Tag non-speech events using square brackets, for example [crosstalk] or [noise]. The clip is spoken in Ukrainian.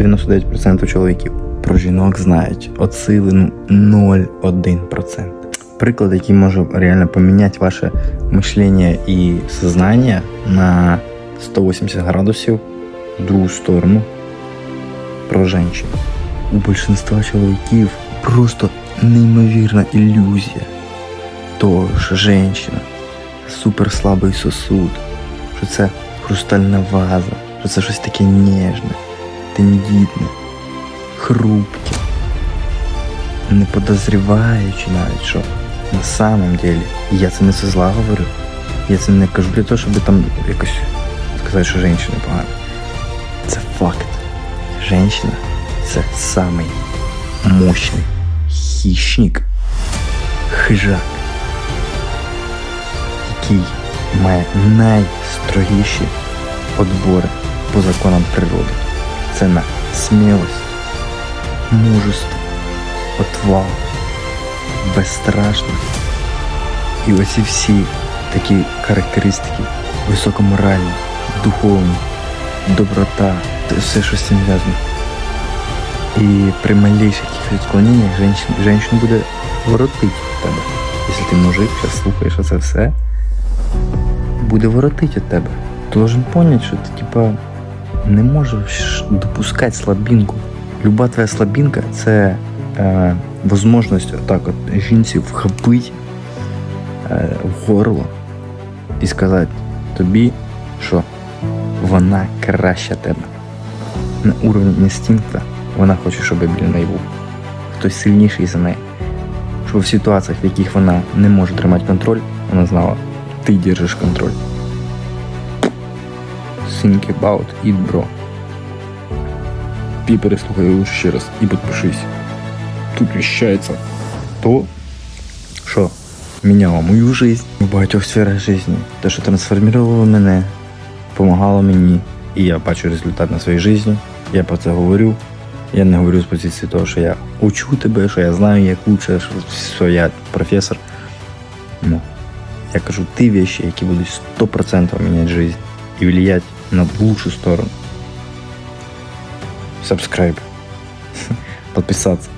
99% чоловіків. Про жінок знають от сили ну 0,1%. Приклад, який може реально поміняти ваше мишлення і сознання на 180 градусів в другу сторону про женщин. У большинства чоловіків просто неймовірна ілюзія того, що женщина суперслабий сосуд, що це хрустальна ваза, що це щось таке ніжне, тендітне, хрупке, не подозріваючи навіть, що на самом деле, і я це не со зла говорю, я це не кажу для того, щоб там якось сказати, що жінка погана. Це факт. Женщина це самий мощний хищник, хижак, який має найстрогіші отбори по законам природи. Це на смілость, мужество, отвагу, безстрашність. І оці всі такі характеристики високоморальні, духовні, доброта, все, що з цим зв'язано. І при малейших якихось відклоненнях женщин, женщин буде воротить в тебе. Якщо ти мужик, зараз слухаєш це все, буде воротить від тебе. Ти должен поняти, що ти типа не можеш допускати слабінку. Люба твоя слабінка це е, можливість отак от жінці вхопити е, в горло і сказати тобі, що вона краща тебе. На уровні інстинкту вона хоче, щоб біля неї був. Хтось сильніший за неї. Щоб в ситуаціях, в яких вона не може тримати контроль, вона знала, ти держиш контроль. Think about it, bro. Пі переслухай лучше ще раз і підпишись. Тут віщається то, що міняло мою жизнь в багатьох сферах життя. Те, що трансформувало мене, допомагало мені, і я бачу результат на своїй житті. Я про це говорю. Я не говорю з позиції того, що я учу тебе, що я знаю, як лучше, що я професор. Ну, я кажу ті вещи, які будуть 100% міняти життя і влиять на лучшую сторону. Subscribe. [laughs] Подписаться.